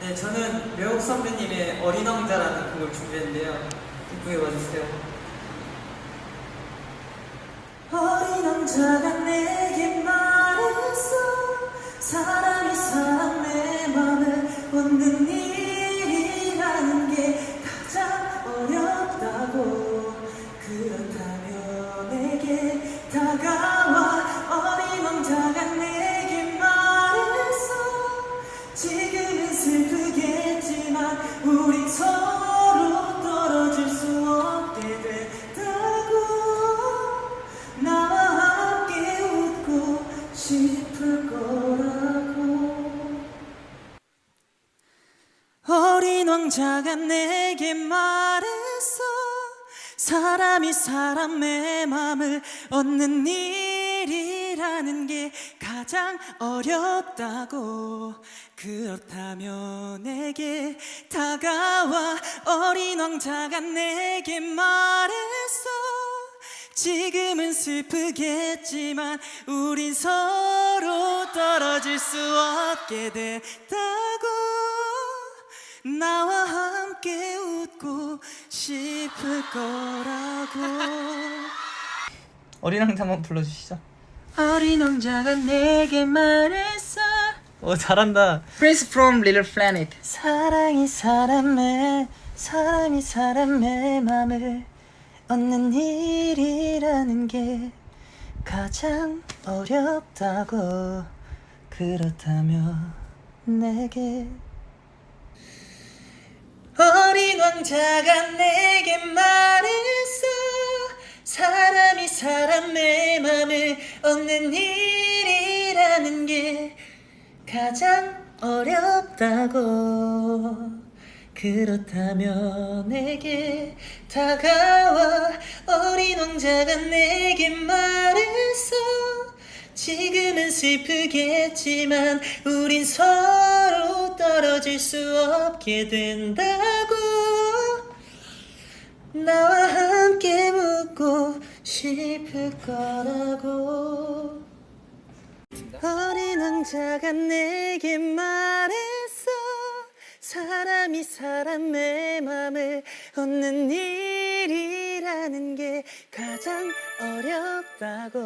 네, 저는 묘욱 선배님의 어린 왕자라는 곡을 준비했는데요. 이쁘게 봐주세요. 어린 왕자가 내게 말했어 사람이 사람 내 맘을 얻는 일 싶을 거라고. 어린 왕자가 내게 말했어 사람이 사람의 마음을 얻는 일이라는 게 가장 어렵다고. 그렇다면 내게 다가와 어린 왕자가 내게 말했어 지금은 슬프겠지만 우린 서로 떨어질 수 없게 됐다고 나와 함께 웃고 싶을 거라고 어린 왕자 한번 불러주시죠. 어린 왕자가 내게 말했어 오 잘한다. Prince from Little Planet. 사랑이 사람의 사람이 사람의 맘을 얻는 일이라는 게 가장 어렵다고. 그렇다면 내게 어린 왕자가 내게 말했어. 사람이 사람의 맘을 얻는 일이라는 게 가장 어렵다고 그렇다면 내게 다가와 어린 왕자가 내게 말했어. 지금은 슬프겠지만 우린 서로 떨어질 수 없게 된다고. 나와 함께 묻고 싶을 거라고. 어린 왕자가 내게 말했어 사람이 사람의 맘을 얻는 일이라는 게 가장 어렵다고